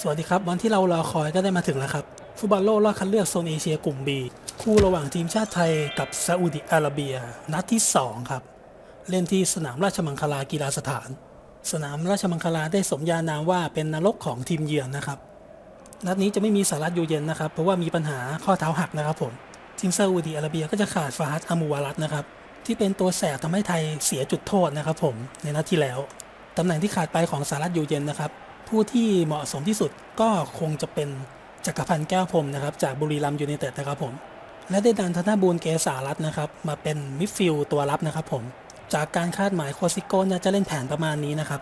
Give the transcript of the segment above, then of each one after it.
สวัสดีครับ วันที่เรารอคอยก็ได้มาถึงแล้วครับ ฟุตบอลโลกรอบคัดเลือกโซนเอเชียกลุ่ม B คู่ระหว่างทีมชาติไทยกับซาอุดิอาระเบีย นัดที่ 2 ครับ เล่นที่สนามราชมังคลากีฬาสถาน สนามราชมังคลาได้สมญานามว่าเป็นนรกของทีมเยือนนะครับ นัดนี้จะไม่มีสารัตยูเย็นนะครับ เพราะว่ามีปัญหาข้อเท้าหักนะครับผมทีมซาอุดิอาระเบียก็จะขาดฟาฮัดอามูวารัตนะครับที่เป็นตัวแสบทำให้ไทยเสียจุดโทษนะครับผมในนัดที่แล้วตำแหน่งที่ขาดไปของสารัตยูเย็นนะครับ ผู้ที่เหมาะสมที่สุดก็คงจะเป็นจักรพันธ์แก้วพรมนะครับ จากบุรีรัมย์ยูไนเต็ดนะครับผม และได้ดันธนบูลเกษารัตน์นะครับ มาเป็นมิดฟิลด์ตัวรับนะครับผม จากการคาดหมายโคซิโก้น่าจะเล่นแผนประมาณนี้นะครับ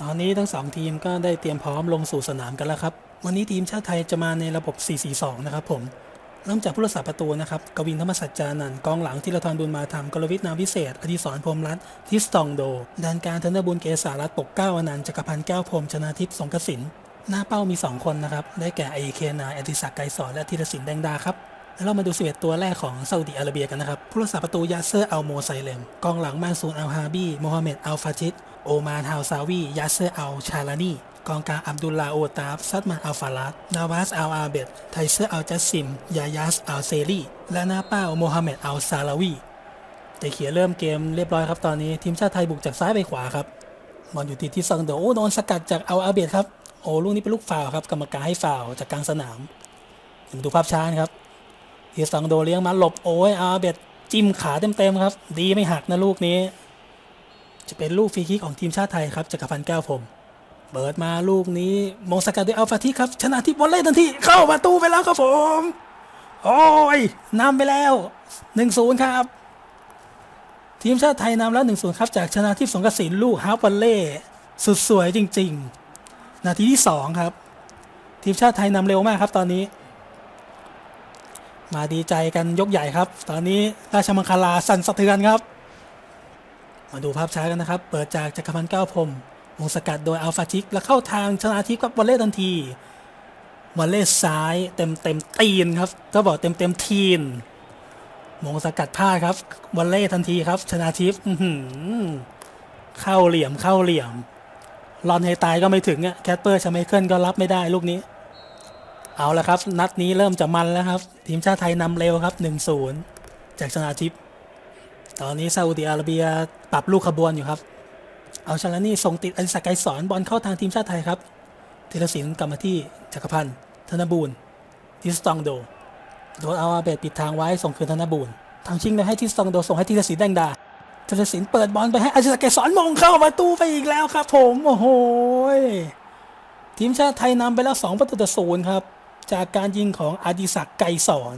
ตอนนี้ทั้งสองทีมก็ได้เตรียมพร้อมลงสู่สนามกันแล้วครับ วันนี้ทีมชาติไทยจะมาในระบบ 4-4-2 นะครับผม เริ่มจากผู้รักษาประตูนะครับ กวินธรรมสัจจานันกองหลังธีรทรบุญมาธรรมกรวิทนาวิเศษอดิศรพรมรัตน์ทิสตองโดด้านการธนบุญเกษารัตน์ปกเก้าอนันต์จักรพันธ์แก้วพรมชนาทิพย์สงกสินหน้าเป้ามี 2 คนนะครับ ได้แก่ไอเคนายอดิศักดิ์ไกรสอนและธีรศิลป์แดงดาครับแล้วเรามาดู11ตัวแรกของซาอุดิอาระเบียกันนะครับ ผู้รักษาประตูยาเซอร์อัลโมไซเลม กองหลังมาซูนอัลฮาบีโมฮัมเหม็ดอัลฟาชิดโอมานฮาวซาวียาเซอร์อัลชาลานี กองกลางอับดุลลาโอตาฟซัดมันอัลฟารัดนาวาสอัลอาเบดไทเซอร์อัลจัสซิม ยายัสอัลเซรีและหน้าเป้าโมฮัมเหม็ดอัลซาลาวีแต่เขียเริ่มเกมเรียบร้อยครับตอนนี้ทีมชาติไทยบุกจากซ้ายไปขวาครับบอลอยู่ที่ที่ซังโดโอโดนสกัดจากอัลอาเบดครับโอ้ลูกนี้เป็นลูกฟาวล์ครับกรรมการให้ฟาวล์จากกลางสนามเดี๋ยวมาดูภาพช้านครับทีสังโดเลี้ยงมาหลบโอ้ยอาเบดจิ้มขาเต็มๆครับ ดีไม่หักนะลูกนี้ จะเป็นลูกฟรีคิกของทีมชาติไทยครับจักรพันธ์แก้วพรหม เปิดมาลูกนี้มงสกัดด้วยอัลฟาทิครับ ชนะทิพย์วอลเล่ทันทีเข้าประตูไปแล้วครับผม โอ้ยนำไปแล้ว1-0ครับ ทีมชาติไทยนำแล้ว1-0ครับ จากชนะทิพย์สงกระสินลูกฮาร์ปวอลเล่สุดสวยจริง ๆ นาทีที่สองครับ ทีมชาติไทยนำเร็วมากครับตอนนี้ มาดีใจกันยกใหญ่ครับ ตอนนี้ราชมังคลาสั่นสะเทือนครับ มาดูภาพช้ากันนะครับ เปิดจากจักรพันธ์ก้าวพรม วงสกัดโดยอัลฟาชิกแล้วเข้าทางชนาทิพย์กับวอลเล่ทันทีวอลเล่ซ้ายเต็มเต็มตีนครับก็บอกเต็มเต็มทีนมงสกัดพลาดครับวอลเล่ทันทีครับ ชนาทิพย์เข้าเหลี่ยมเข้าเหลี่ยมรอนให้ตายก็ไม่ถึงอะแคทเปอร์ชาไมเคิลก็รับไม่ได้ลูกนี้ เอาละครับ นัดนี้เริ่มจะมันแล้วครับ ทีมชาติไทยนำเร็วครับ 1-0 จากชนาทิพย์ตอนนี้ซาอุดิอาระเบียปรับลูกขบวนอยู่ครับ เอาชลานี่ส่งติดอดิศักไกรสอนบอลเข้าทางทีมชาติไทยครับธีรศิลป์กลับมาที่จักรพันธ์ธนบูรณ์ทิสตองโดโดนเอาอาเบดปิดทางไว้ส่งคืนธนบูรณ์ทางชิงเลยให้ทิสตองโดส่งให้ธีรศิลป์แดงดาธีรศิลป์เปิดบอลไปให้อดิศักไกรสอนมงเข้าประตูไปอีกแล้วครับ ผมโอ้โหทีมชาติไทยนำไปแล้ว 2 ประตูต่อศูนย์ครับ จากการยิงของอดิศักดิ์ไกรสอน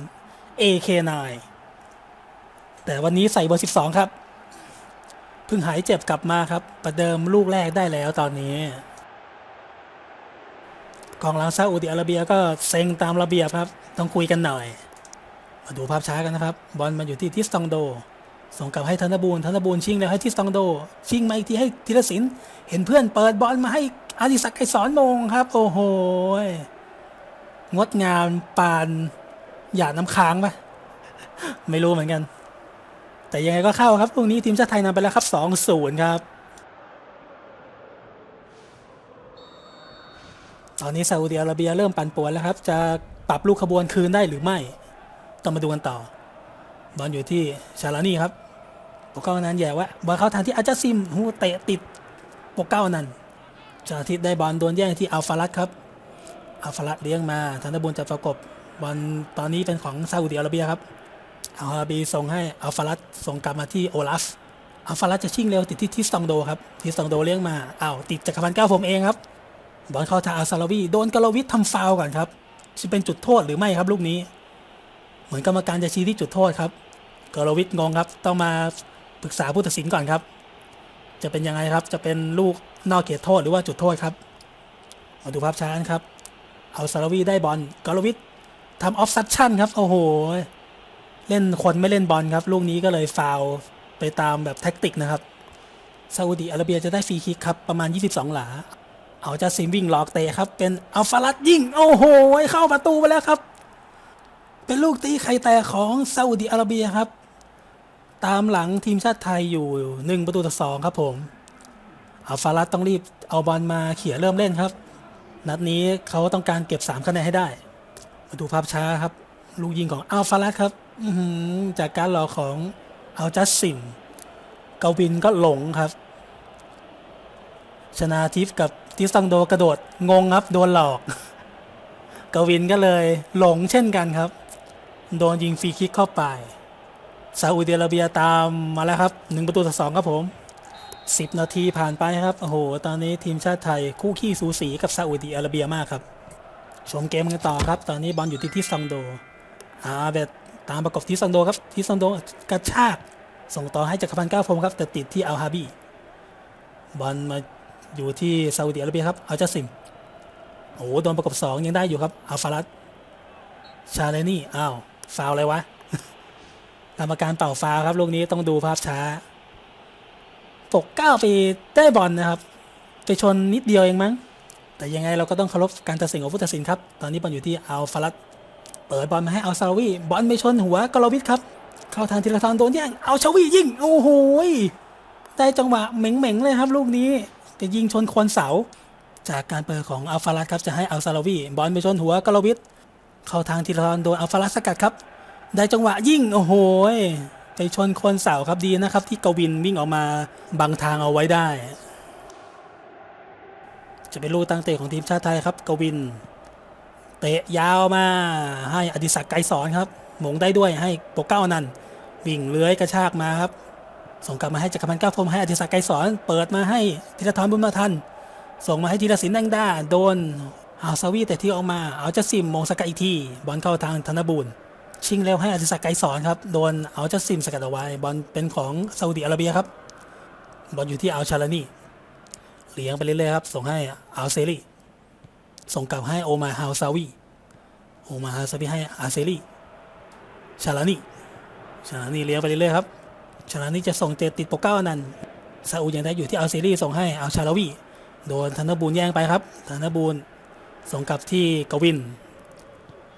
AK9 แต่วันนี้ใส่เบอร์ 12 ครับ เพิ่งหายเจ็บกลับมาครับ ประเดิมลูกแรกได้แล้วตอนนี้ กองหลังซาอุดิอาระเบียก็เซ็งตามระเบียบครับ ต้องคุยกันหน่อย มาดูภาพช้ากันนะครับ บอลมาอยู่ที่ทิสตองโด ส่งกลับให้ธนบูรณ์ธนบูรณ์ชิงแล้วให้ทิสตองโด ชิงมาอีกทีให้ธีรศิลป์เห็นเพื่อนเปิดบอลมาให้อดิศักดิ์ไกรสอนมงครับ โอ้โหงดงามปานหยาดน้ำค้างปะไม่รู้เหมือนกัน แต่ยังไงก็เข้าครับลูกนี้ทีมชาติไทยนำไปแล้วครับ2-0ครับ ตอนนี้ซาอุดิอาระเบียเริ่มปั่นป่วนแล้วครับ จะปรับลูกขบวนคืนได้หรือไม่ ต้องมาดูกันต่อ บอลอยู่ที่ชาลานี่ครับปกเก้านั้นแย่วะบอลเข้าทางที่อาจาซิมหูเตะติดปกเก้านั้นจาทิตได้บอลโดนแย่งที่อัลฟารัตครับอัลฟารัดเลี้ยงมาธนบุญจะประกบบอลตอนนี้เป็นของซาอุดิอาระเบียครับ อัลฮาบีส่งให้อัลฟารัดส่งกลับมาที่โอลาฟอัลฟารัดจะชิ่งเร็วติดที่ทิสตองโดครับทิสตองโดเลี้ยงมาอ้าวติดจักรพันธ์ก้าผมเองครับบอลเข้าทางอัลซาลาวีโดนกาลวิททำฟาวก่อนครับจะเป็นจุดโทษหรือไม่ครับลูกนี้ เหมือนกรรมการจะชี้ที่จุดโทษครับกาลวิทงงครับ ต้องมาปรึกษาผู้ตัดสินก่อนครับ จะเป็นยังไงครับจะเป็นลูกนอกเขตโทษหรือว่าจุดโทษครับมาดูภาพช้านครับเอาซาลาวีได้บอลกอลวิททำออฟซั t ชั่นครับโอ้โห เล่นคนไม่เล่นบอลครับ ลูกนี้ก็เลยฟาวล์ไปตามแบบแท็กติกนะครับซาอุดิอาระเบียจะได้ฟรีคิกครับ ประมาณ 22 หลา เอาจะซิมวิ่งหลอกเตะครับ เป็นอัลฟารัดยิง โอ้โห เข้าประตูไปแล้วครับ เป็นลูกตีไข่แตกของซาอุดิอาระเบียครับ ตามหลังทีมชาติไทยอยู่ 1 ประตูต่อ2ครับผมอัลฟารัสต้องรีบเอาบอลมาเขี่ยเริ่มเล่นครับ นัดนี้เขาต้องการเก็บ3คะแนนให้ได้ มาดูภาพช้าครับ ลูกยิงของอัลฟารัสครับ จากการหลอกของอัลจัสซิมเกาวินก็หลงครับ ชนาทิฟกับทิสตังโดกระโดดงงครับ โดนหลอกเกวินก็เลยหลงเช่นกันครับ โดนยิงฟรีคิกเข้าไปซาอุดิอาระเบียตามมาแล้วครับหนึ่งประตูต่อสองครับผม10นาทีผ่านไปครับ โอ้โห ตอนนี้ทีมชาติไทยคู่ขี้สูสีกับซาอุดิอาระเบียมากครับ ชมเกมกันต่อครับ ตอนนี้บอลอยู่ที่ทิสซังโดอาเบด ตามประกบทิซังโดครับทิซังโดกระชากส่งต่อให้จักรพันธ์ก้าวพรมครับแต่ติดที่อัลฮาบีบอลมาอยู่ที่ซาอุดิอาระเบียครับอัลจัสซิมโอ้โหโดนประกบสองยังได้อยู่ครับอัลฟารัสชาเลนี่อ้าวฟาวอะไรวะกรรมการเป่าฟาวครับลูกนี้ต้องดูภาพช้าปกเก้าไปได้บอลนะครับ ไปชนนิดเดียวเองมั้ง แต่ยังไงเราก็ต้องเคารพการตัดสินของผู้ตัดสินครับ ตอนนี้บอลอยู่ที่อัลฟารัส เปิดบอลมาให้เอัลซาลวีบอลไปชนหัวกอลวิทครับ เข้าทางธีรทรโดนแย่งเอาชาวียิงโอ้โหได้จังหวะเหม่งๆเลยครับ ลูกนี้จะยิงชนโคนเสา จากการเปิดของอัลฟารัสครับจะให้อัลซาลวีบอลไปชนหัวกอลวิทเข้าทางธีรทรโดนอัลฟารัสสกัดครับ ได้จังหวะยิงโอ้โหไปชนโคนเสาครับดีนะครับ ที่กวินวิ่งออกมาบังทางเอาไว้ได้ จะเป็นลูกตั้งเตะของทีมชาติไทยครับกวิน เตะยาวมาให้อดิศักดิ์ไกรสอนครับหมงได้ด้วยให้โปกเก้านันวิ่งเลื้อยกระชากมาครับ ส่งกลับมาให้จักรพันธ์ก้าวพรมให้อดิศักดิ์ไกรสอน เปิดมาให้ธีรทรบุญมาทัน ส่งมาให้ธีรศิลป์แดงด้าโดนอาซาวีแต่ที่ออกมาเอาจะซิมมงสกัดอีกทีบอลเข้าทางธนบูรณ์ชิงเร็วให้อดิศักดิ์ไกรสอนครับโดนเอาจัสซิมสกัดเอาไว้บอลเป็นของซาอุดิอาระเบียครับบอลอยู่ที่อัลชาลานีเลี้ยงไปเรื่อยๆครับส่งให้อัลเซรี ส่งกลับให้โอมาฮาวซาวีโอมาฮาวซาวีให้อาเซรีชาลานีชาลานีเลี้ยงไปเรื่อยๆครับชาลานีจะส่งเตะติดโปกเก้าอนันซาอุยังได้อยู่ที่อัลเซรีส่งให้อัลชาลาวีโดนธนบูลแย่งไปครับธนบูลส่งกลับที่กวิน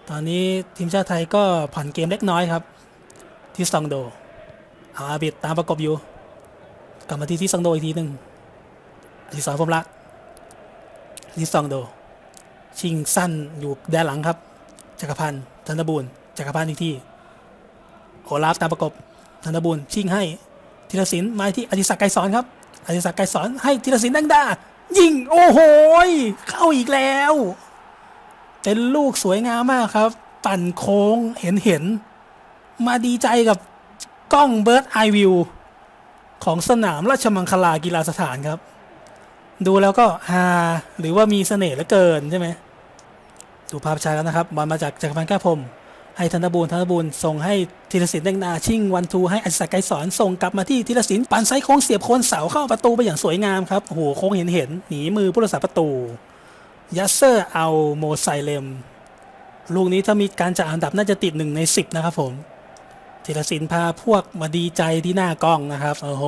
ตอนนี้ทีมชาติไทยก็ผ่อนเกมเล็กน้อยครับ ที่ซองโดเอาอาบิดตามประกบอยู่ กลับมาที่ที่ซองโดอีกทีหนึ่งที่สอนพรมรักที่ซองโด ชิงสั้นอยู่ด้านหลังครับ จักรพันธ์ธนบูรณ์จักรพันธ์อีกที่โอลาฟตามประกบธนบูรณ์ชิงให้ธีรศิลป์มาที่อดิศักดิ์ไกรสอนครับอดิศักดิ์ไกรสอนให้ธีรศิลป์ดังดายิงโอ้โหเข้าอีกแล้วเป็นลูกสวยงามมากครับ ปั่นโค้งเห็นเห็น มาดีใจกับกล้องเบิร์ดไอวิวของสนามราชมังคลากีฬาสถานครับ ดูแล้วก็ฮาหรือว่ามีเสน่ห์เหลือเกินใช่ไหมดูภาพช้ากันนะครับบอลมาจากจักรพันธ์แก้วพรมให้ธนบูรธนบูรส่งให้ธีรศิลป์แดงนาชิ่งวันทูให้อศักดิ์ไกรสอนส่งกลับมาที่ธีรศิลป์ปั่นไซส์โค้งเสียบโคนเสาเข้าประตูไปอย่างสวยงามครับโอ้โหโค้งเห็นเห็นหนีมือผู้รักษาประตูยัสเซอร์เอาโมไซเลมลูกนี้ถ้ามีการจัดอันดับน่าจะติดหนึ่งในสิบนะครับผมธีรศิลป์พาพวกมาดีใจที่หน้ากล้องนะครับโอ้โห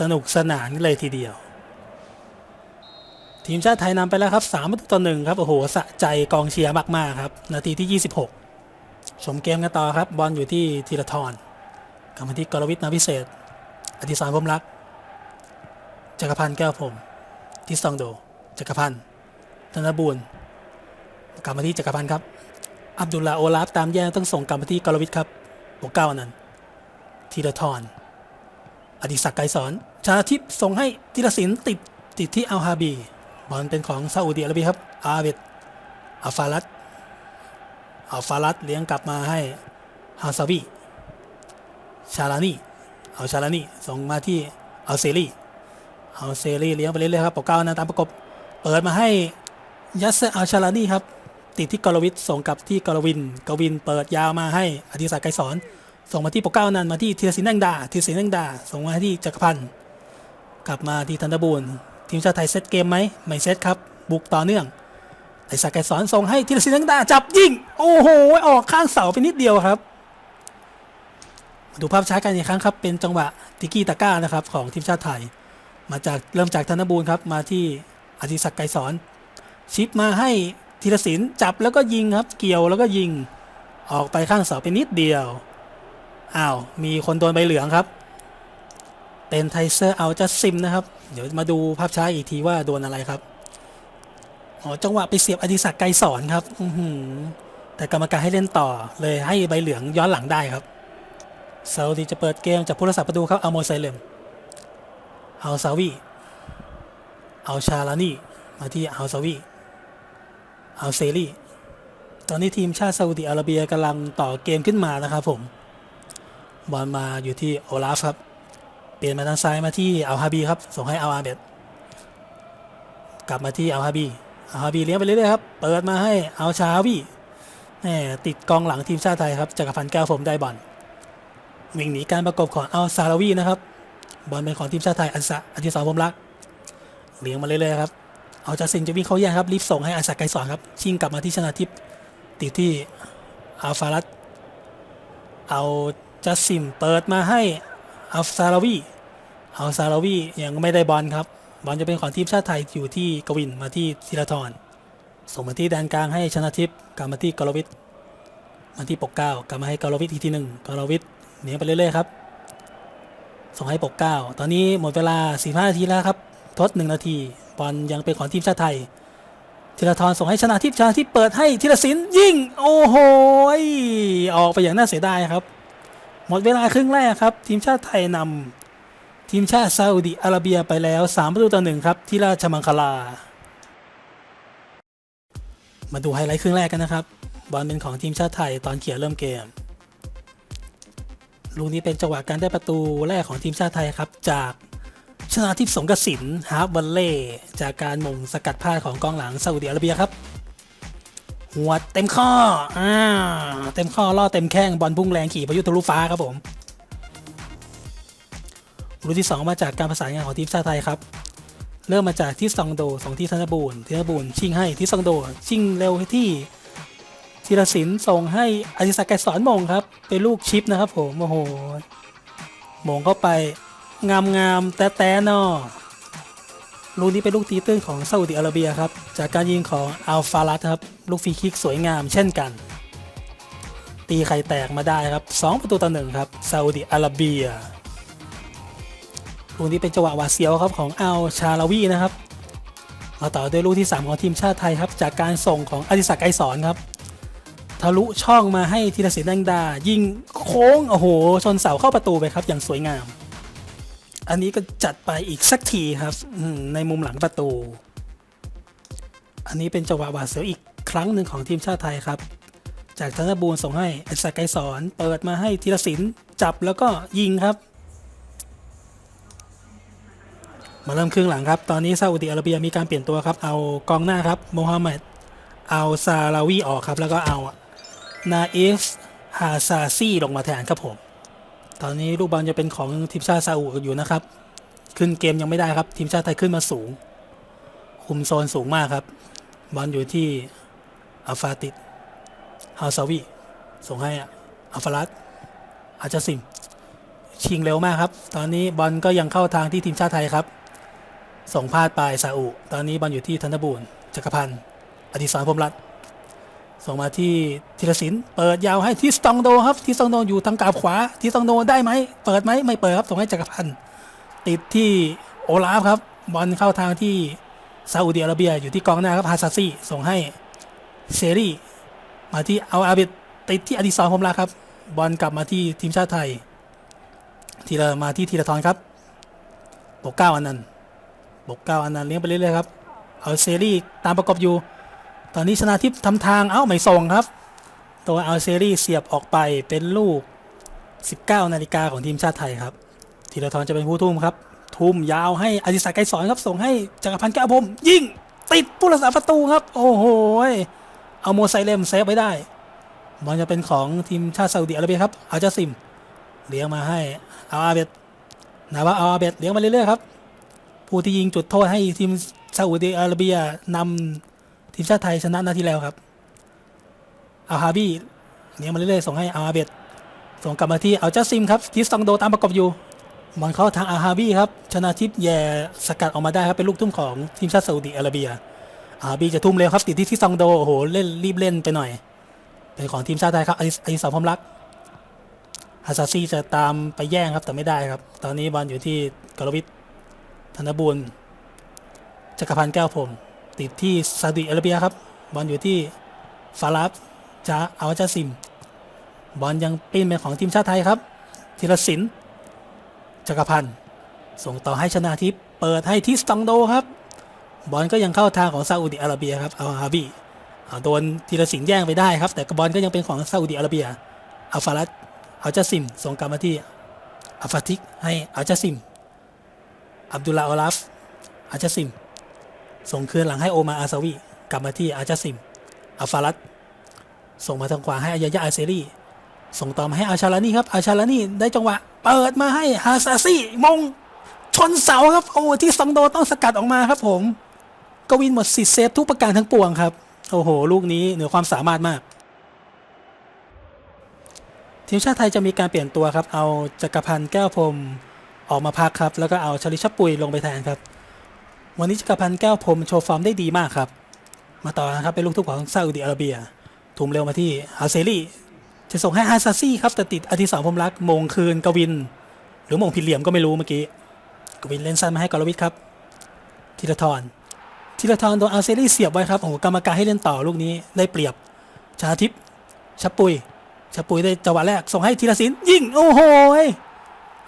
สนุกสนานเลยทีเดียว ทีมชาติไทยนำไปแล้วครับ3ประตูต่อหนึ่งครับโอ้โหสะใจกองเชียร์มากๆครับ นาทีที่ 26 ชมเกมกันต่อครับ บอลอยู่ที่ธีรทรกลับมาที่กรวิทย์นาพิเศษ อธิสารพรมรักจักรพันธ์แก้วพรหมทิสซองโด จักรพันธ์ธนบูรณ์กลับมาที่จักรพันธ์ครับ อับดุลลาโอลาฟตามแย่งต้องส่งกลับมาที่กรวิทย์ครับโปกเก้าอันนั้นธีรทรอดิศักดิ์ไกรสอนชาทิพย์ส่งให้ธีรศิลป์ติดติดที่อัลฮาบี บอลเป็นของซาอุดิอาระเบียครับอาเบดอัลฟารัตอัลฟารัตเลี้ยงกลับมาให้ฮาซาบีชาลานีเอาชาลานีส่งมาที่อัลเซรีเอาเซรีเลี้ยงไปเรื่อยๆครับปกเก้านะตามประกบเปิดมาให้ยัสเซอร์อัลชาลานีครับติดที่กรวิทส่งกลับที่กรวินกวินเปิดยาวมาให้อธิศักดิ์ไกรสอนส่งมาที่ปกเก้านันมาที่ธีรศิลป์แดงดาธีรศิลป์แดงดาส่งมาที่จักรพันธ์กลับมาที่ธันบูรณ์ ทีมชาติไทยเซตเกมไหมไม่เซตครับ บุกต่อเนื่องไอศักดิ์ไกสอนส่งให้ธีรศิลป์แดงดาจับยิง โอ้โห ออกข้างเสาไปนิดเดียวครับดูภาพช้ากันอีกครั้งครับ เป็นจังหวะติกี้ตาก้านะครับ ของทีมชาติไทย มาจากเริ่มจากธนบูรณ์ครับ มาที่อธิศักดิ์ไกรสอนชิปมาให้ธีรศิลป์จับแล้วก็ยิงครับ เกี่ยวแล้วก็ยิง ออกไปข้างเสาไปนิดเดียว อ้าว มีคนโดนใบเหลืองครับ เป็นไทเซอร์เอาจัสซิมนะครับ เดี๋ยวมาดูภาพช้าอีกทีว่าโดนอะไรครับอ๋อจังหวะไปเสียบอดิศักดิ์ไกรสอนครับอืแต่กรรมการให้เล่นต่อเลยให้ใบเหลืองย้อนหลังได้ครับซาอุดีจะเปิดเกมจากผู้รักษาประตูครับเอาโมไซเลมเอาซาวีเอาชาลานี่มาที่เอาซาวีเอาเซรีตอนนี้ทีมชาติซาอุดิอาระเบียกำลังต่อเกมขึ้นมานะครับผมบอลมาอยู่ที่โอลาฟครับ เปลี่ยนมาทางซ้ายมาที่อัลฮาบีครับ ส่งให้อัลอาเบดกลับมาที่อัลฮาบีอัลฮาบีเลี้ยงไปเรื่อยๆครับ เปิดมาให้อัลชาวีแหมติดกองหลังทีมชาติไทยครับจักรพันธ์แก้วผมได้บอลวิ่งหนีการประกบของอัลซาลาวีนะครับ บอลเป็นของทีมชาติไทยอันซะอันที่สองผมรักเลี้ยงมาเรื่อยๆครับเอาจัสซินจะวิ่งเข้าแย่งครับรีบส่งให้อันซะไกรสอนครับชิงกลับมาที่ชนะทิพย์ติดที่อัลฟารัตเอาจัสซิมเปิดมาให้ อัลซาลาวีอัลซาลาวียังไม่ได้บอลครับ บอลจะเป็นของทีมชาติไทยอยู่ที่กวินมาที่ธีรทรส่งมาที่แดนกลางให้ชนะทิพย์กลับมาที่กรวิทมาที่ปกเก้ากลับมาให้กรวิทอีกทีหนึ่งกรวิทย์หนีไปเรื่อยๆครับส่งให้ปกเก้าตอนนี้หมดเวลา 45นาทีแล้วครับทด1นาทีบอลยังเป็นของทีมชาติไทยธีรทรส่งให้ชนะทิพย์ชนะทิพย์เปิดให้ธีรศิลป์ยิงโอ้โหออกไปอย่างน่าเสียดายครับ หมดเวลาครึ่งแรกครับ ทีมชาติไทยนำทีมชาติซาอุดิอาระเบียไปแล้ว 3 ประตูต่อหนึ่งครับ ที่ราชมังคลา มาดูไฮไลท์ครึ่งแรกกันนะครับ บอลเป็นของทีมชาติไทยตอนเขียนเริ่มเกม ลูกนี้เป็นจังหวะการได้ประตูแรกของทีมชาติไทยครับ จากชนาทิพย์สงกสินฮาร์บัลเล่จากการมงสกัดพลาดของกองหลังซาอุดิอาระเบียครับ หัวเต็มข้ออ่าเต็มข้อล่อเต็มแข้งบอลพุ่งแรงขี่พายุทะลุฟ้าครับผมรูปที่ 2 มาจากการประสานงานของทีมชาติไทยครับเริ่มมาจากที่ซองโดส่งที่ธนบูรณ์ธนบูรณ์ชิงให้ที่ซองโดชิงเร็วที่ธีรศิลป์ส่งให้อธิศักดิ์ไกรสอนมงครับ เป็นลูกชิปนะครับผมโอ้โหมงเข้าไปงามงามแต่แต่นอ ลูกนี้เป็นลูกตีตื้นของซาอุดิอาระเบียครับ จากการยิงของอัลฟารัตครับ ลูกฟรีคิกสวยงามเช่นกัน ตีไข่แตกมาได้ครับ 2 ประตูต่อหนึ่งครับซาอุดิอาระเบีย ลูกนี้เป็นจังหวะหวาดเสียวครับของอัลชาลาวีนะครับมาต่อด้วยลูกที่ 3 ของทีมชาติไทยครับ จากการส่งของอดิศักดิ์ไกรสอนครับ ทะลุช่องมาให้ธีรศิลป์แดงดา ยิงโค้งโอ้โหชนเสาเข้าประตูไปครับอย่างสวยงาม อันนี้ก็จัดไปอีกสักทีครับในมุมหลังประตู อันนี้เป็นจังหวะหวาดเสียวอีกครั้งหนึ่งของทีมชาติไทยครับ จากธนบูรส่งให้อดิศักไกรสอนเปิดมาให้ธีรศิลป์จับแล้วก็ยิงครับ มาเริ่มครึ่งหลังครับ ตอนนี้ซาอุดิอาระเบียมีการเปลี่ยนตัวครับ เอากองหน้าครับโมฮัมเหม็ดเอาซาลาวีออกครับ แล้วก็เอานาอิฟฮาซาซีลงมาแทนครับผม ตอนนี้ลูกบอลจะเป็นของทีมชาติซาอุอยู่นะครับ ขึ้นเกมยังไม่ได้ครับ ทีมชาติไทยขึ้นมาสูง คุมโซนสูงมากครับ บอลอยู่ที่อัลฟาติดฮาซาวีส่งให้อัลฟารัตอาจจะสิมชิงเร็วมากครับ ตอนนี้บอลก็ยังเข้าทางที่ทีมชาติไทยครับ ส่งพลาดไปซาอุ ตอนนี้บอลอยู่ที่ธนบูรณ์จักรพันธ์อดิศรพรมรัตน์ ส่งมาที่ธีรศิลป์เปิดยาวให้ที่สตองโดครับที่สตองโดอยู่ทางกาบขวาที่สตองโดได้ไหมเปิดไหมไม่เปิดครับส่งให้จักรพันธ์ติดที่โอลาฟครับบอลเข้าทางที่ซาอุดิอาระเบียอยู่ที่กองหน้าครับฮาซาซี่ส่งให้เซรีมาที่เอาอาเบดติดที่อดิศรพรมรัตน์ครับ บอลกลับมาที่ทีมชาติไทย ทีละมาที่ทีละทอนครับปกเก้าอันนั้นต์บกเก้าอันนั้นเลี้ยงไปเรื่อยๆครับเอาเซรีตามประกบอยู่ ตอนนี้ชนะทิพย์ทำทางเอ้าไม่ส่งครับ ตัวเอาเซรีเสียบออกไปเป็นลูก 19 นาฬิกาของทีมชาติไทยครับธีรทรจะเป็นผู้ทุ่มครับ ทุ่มยาวให้อดิศักดิ์ไกรสอนครับส่งให้จักรพันธ์แก้วพรมยิงติดผู้รักษาประตูครับ โอ้โหเอาโมไซเลมเซฟไว้ได้บอลจะเป็นของทีมชาติซาอุดิอาระเบียครับอาจาซิมเลี้ยงมาให้เอาอาเบดนาว่าเอาอาเบดเลี้ยงมาเรื่อยๆครับผู้ที่ยิงจุดโทษให้ทีมซาอุดิอาระเบียนำ ทีมชาติไทยชนะนาทีแล้วครับอาฮาบีเลี้ยมาเรื่อยๆส่งให้อาเบดส่งกลับมาที่เอาจัสซิมครับที่ซองโดตามประกบอยู่บอลเข้าทางอาฮาบีครับชนะทิพย์แย่สกัดออกมาได้ครับเป็นลูกทุ่มของทีมชาติซาอุดิอาระเบียอาฮาบีจะทุ่มเร็วครับติดที่ที่ซองโดโอ้โหเล่นรีบเล่นไปหน่อยเป็นของทีมชาติไทยครับอดิอดิศรพรมรักษ์ฮาซาซี่จะตามไปแย่งครับแต่ไม่ได้ครับ ตอนนี้บอลอยู่ที่กรวิทธนบุญจักรพันธ์แก้วผม ติดที่ซาอุดิอาระเบียครับ บอลอยู่ที่ฟารับจาอาจาซิม บอลยังปีนเป็นของทีมชาติไทยครับธีรศิลป์จักรพันธ์ส่งต่อให้ชนาทิพย์เปิดให้ทิสตองโดครับ บอลก็ยังเข้าทางของซาอุดิอาระเบียครับอาฮาบีโดนธีรศิลป์แย่งไปได้ครับ แต่บอลก็ยังเป็นของซาอุดิอาระเบียอัลฟารัตอัลจาซิมส่งกลับมาที่อัลฟาติกให้อัลจาซิมอับดุลลาออลัฟอัลจาซิม ส่งคืนหลังให้โอมาอาซาวีกลับมาที่อัลจาซิมอัฟารัตส่งมาทางขวาให้อายายาอาเซรีส่งต่อมาให้อาชาลานี่ครับอาชาลานี่ได้จังหวะ เปิดมาให้ฮาซาซี่มงชนเสาครับโอ้ที่ซองโดต้องสกัดออกมาครับผมกวินหมดสิทธิ์เซฟทุกประการทั้งปวงครับ โอ้โห ลูกนี้เหนือความสามารถมาก ทีมชาติไทยจะมีการเปลี่ยนตัวครับ เอาจักรพันธ์แก้วพรมออกมาพักครับ แล้วก็เอาชลิชปุยลงไปแทนครับ วันนี้จักรพันธ์แก้วพรมโชว์ฟอร์มได้ดีมากครับ มาต่อนะครับเป็นลูกทุกของซาอุดิอาระเบียทุ่มเร็วมาที่ฮาเซรีจะส่งให้ฮาซาซี่ครับแต่ติดอธิสรพรมรักมงคืนกวิน หรือมงผิดเหลี่ยมก็ไม่รู้เมื่อกี้กวินเล่นสั้นมาให้กรวิทครับธีรทรธีรทรโดนอาเซรี่เสียบไว้ครับโอ้โหกรรมการให้เล่นต่อลูกนี้ได้เปรียบชาทิพย์ชับปุยชับปุยได้จังหวะแรกส่งให้ธีรศิลป์ยิงโอ้โห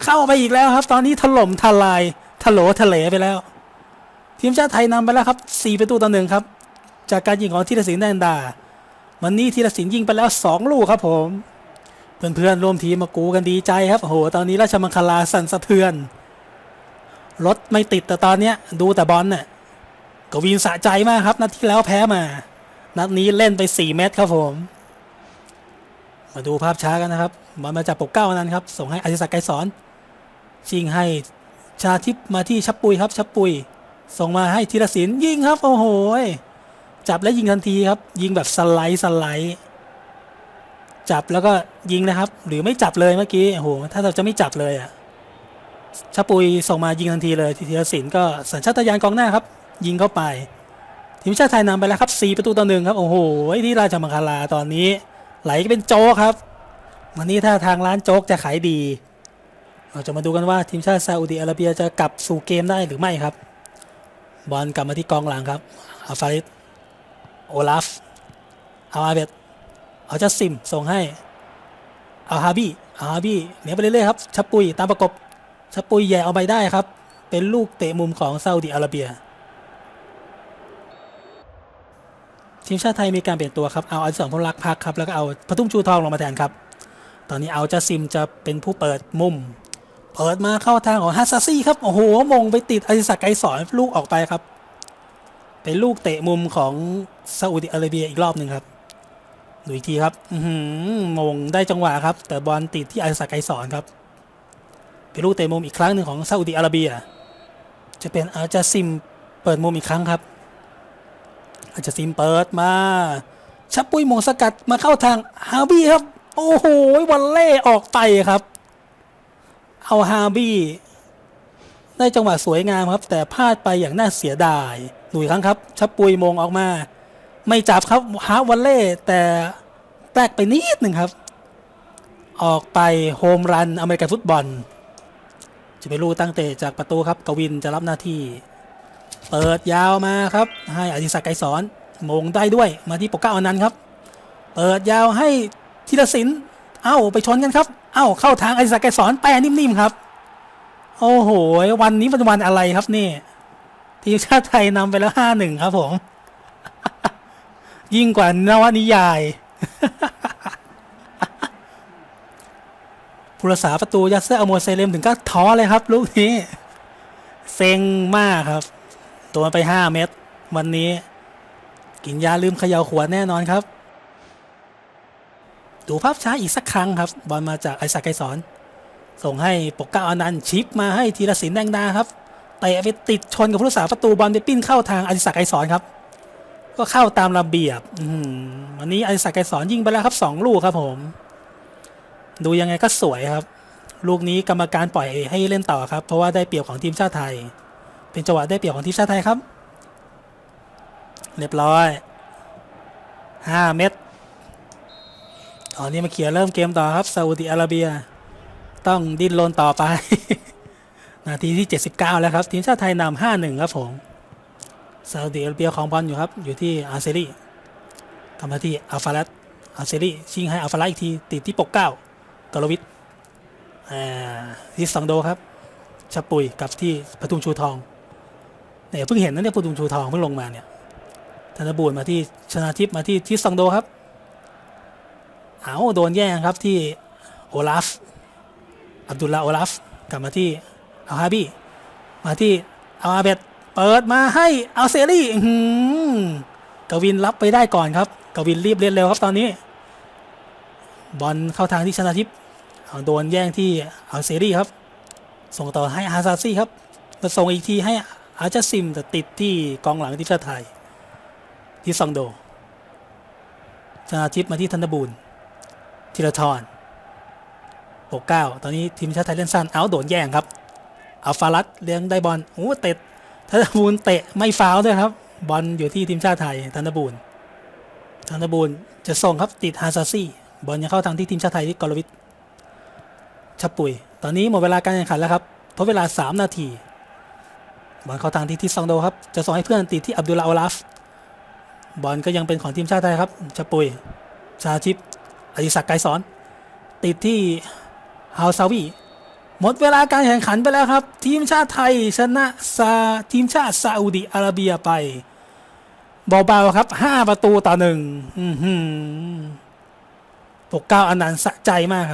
เข้าไปอีกแล้วครับ ตอนนี้ถล่มทลายทะโหลทะเลไปแล้ว ทีมชาติไทยนำไปแล้วครับ 4 ประตูต่อหนึ่งครับ จากการยิงของธีรศิลป์แดนดา วันนี้ธีรศิลป์ยิงไปแล้ว 2 ลูกครับผม เพื่อนๆร่วมทีมมากูกันดีใจครับโอ้โหตอนนี้ราชมังคลาสั่นสะเทือน รถไม่ติดแต่ตอนเนี้ยดูแต่บอลน่ะกวินสะใจมากครับ นัดที่แล้วแพ้มา นัดนี้เล่นไป 4 เม็ดครับผม มาดูภาพช้ากันนะครับบอลมาจากปกเก้านั้นครับ ส่งให้อธิศักดิ์ไกรสอนชิงให้ชาทิพมาที่ชับปุยครับชับปุย ส่งมาให้ธีรศิลป์ยิงครับ โอ้โหจับแล้วยิงทันทีครับ ยิงแบบสไลด์สไลด์จับแล้วก็ยิงนะครับ หรือไม่จับเลยเมื่อกี้โอ้โหถ้าเราจะไม่จับเลยอะชาปุยส่งมายิงทันทีเลยธีรศิลป์ก็สัญชาตญาณกองหน้าครับ ยิงเข้าไปทีมชาติไทยนำไปแล้วครับ4ประตูต่อหนึ่งครับโอ้โหที่ราชมังคลาตอนนี้ ไหลเป็นโจ๊กครับ วันนี้ถ้าทางร้านโจ๊กจะขายดี เราจะมาดูกันว่าทีมชาติซาอุดิอาระเบียจะกลับสู่เกมได้หรือไม่ครับ บอลกลับมาที่กองหลังครับอาฟาริสโอลาฟเอาอาเบตเอาจัสซิมส่งให้เอาฮาบี้เอาฮาบี้เหนียวไปเรื่อยๆครับชับปุยตามประกบชับปุยแย่เอาไปได้ครับ เป็นลูกเตะมุมของซาอุดิอาระเบีย ทีมชาติไทยมีการเปลี่ยนตัวครับ เอาอันสองพลรักพักครับ แล้วก็เอาพทุมชูทองลงมาแทนครับ ตอนนี้เอาจัสซิมจะเป็นผู้เปิดมุม เปิดมาเข้าทางของฮัสซัสซี่ครับ โอ้โห มงไปติดอธิศักดิ์ไกรสอนลูกออกไปครับ เป็นลูกเตะมุมของซาอุดิอาระเบียอีกรอบหนึ่งครับ ดูอีกทีครับอืมงได้จังหวะครับ แต่บอลติดที่อธิศักดิ์ไกรสอนครับ เป็นลูกเตะมุมอีกครั้งหนึ่งของซาอุดิอาระเบีย จะเป็นอาจาซิมเปิดมุมอีกครั้งครับ อาจาซิมเปิดมาชับปุ้ยมงสกัดมาเข้าทางฮาบี้ครับ โอ้โหวันเล่ออกไปครับ เอาฮาบี้ได้จังหวะสวยงามครับ แต่พลาดไปอย่างน่าเสียดายดูอีกครั้งครับ ชับปุยมงออกมา ไม่จับครับฮาวันเล่แต่แปลกไปนิดหนึ่งครับ ออกไปโฮมรันอเมริกันฟุตบอลจะเป็นลูกตั้งเตะจากประตูครับกวินจะรับหน้าที่ เปิดยาวมาครับ ให้อธิศักดิ์ไกรสอนมงได้ด้วยมาที่ปกเก้าอนันต์ครับ เปิดยาวให้ธีรศิลป์เอ้าไปชนกันครับ เอ้าเข้าทางไอธิศักไกสอนแปรนิ่มๆครับ โอ้โห วันนี้เป็นวันอะไรครับนี่ ทีมชาติไทยนำไปแล้วห้าหนึ่งครับผม ยิ่งกว่านวนิยายผู้รักษาประตูยัสเซอร์อโมเซเลมถึงก็ท้อเลยครับ ลูกนี้เซ็งมากครับ ตัวไปห้าเม็ดวันนี้ กินยาลืมเขย่าขวดแน่นอนครับ ดูภาพช้าอีกสักครั้งครับ บอลมาจากไอศักไกรสอน ส่งให้ปกเก้าอนันต์ชิปมาให้ธีรศิลป์แดงดาครับเตะไปติดชนกับผู้รักษาประตูบอลไปปิ้นเข้าทางอดิศักดิ์ไกรสอนครับ ก็เข้าตามระเบียบอวันนี้อดิศักดิ์ไกรสอนยิงไปแล้วครับสองลูกครับผม ดูยังไงก็สวยครับ ลูกนี้กรรมการปล่อยให้เล่นต่อครับ เพราะว่าได้เปรียบของทีมชาติไทย เป็นจังหวะได้เปรียบของทีมชาติไทยครับ เรียบร้อยห้าเม็ด ตอนนี้มาเขียนเริ่มเกมต่อครับซาอุดิอาระเบีย ต้องดิ้นรนต่อไป นาทีที่ 79 แล้วครับ ทีมชาติไทยนำ5-1ครับผมซาอุดิอาระเบียของบอลอยู่ครับ อยู่ที่อาร์เซรีทำหน้าที่อัลฟารัตอาร์เซรีชิงให้อัลฟารัตอีกที ติดที่ปกเก้ากรวิทอ่าที่สองโดครับชะปุยกับที่ปทุมชูทองเนี่ยเพิ่งเห็นนะเนี่ยปทุมชูทองเพิ่งลงมาเนี่ยธนบูรมาที่ชนะทิพมาที่ที่สองโดครับ เอาโดนแย่งครับที่โอลาฟ อับดุลลาโอลาฟ กลับมาที่อัลฮาบีมาที่อัลอาเบดเปิดมาให้อัลเซรี่กวินรับไปได้ก่อนครับ กวินรีบเล่นเร็วครับตอนนี้ บอลเข้าทางที่ชนะทิพย์โดนแย่งที่อัลเซรี่ครับ ส่งต่อให้อาซาซี่ครับมาส่งอีกทีให้อาจาซิมแต่ติดที่กองหลังทีมชาติไทย ที่ซองโดชนะทิพย์มาที่ธนบูรณ์ ธีรทรปกเก้าตอนนี้ทีมชาติไทยเล่นสั้นเอาโดนแย่งครับเอาฟารัตเลี้ยงได้บอลโอ้เตะธนบูรณ์เตะไม่ฟาวด้วยครับ บอลอยู่ที่ทีมชาติไทยธนบูรณ์ธนบูรณ์จะส่งครับติดฮาซาซี่บอลยังเข้าทางที่ทีมชาติไทยที่กรวิทชับปุย ตอนนี้หมดเวลาการแข่งขันแล้วครับทดเวลา 3 นาที บอลเข้าทางที่ทิซองโดครับ จะส่งให้เพื่อนติดที่อับดุลลาอัลลาฟ บอลก็ยังเป็นของทีมชาติไทยครับชับปุย ชาชิป อดิศักดิ์ไกรสอน ติดที่ฮาวซาวีหมดเวลาการแข่งขันไปแล้วครับ ทีมชาติไทยชนะซาทีมชาติซาอุดิอาระเบียไปเบาๆครับ 5 ประตูต่อหนึ่งอื้อหือปกเก้าอันนั้นต์สะใจมากครับ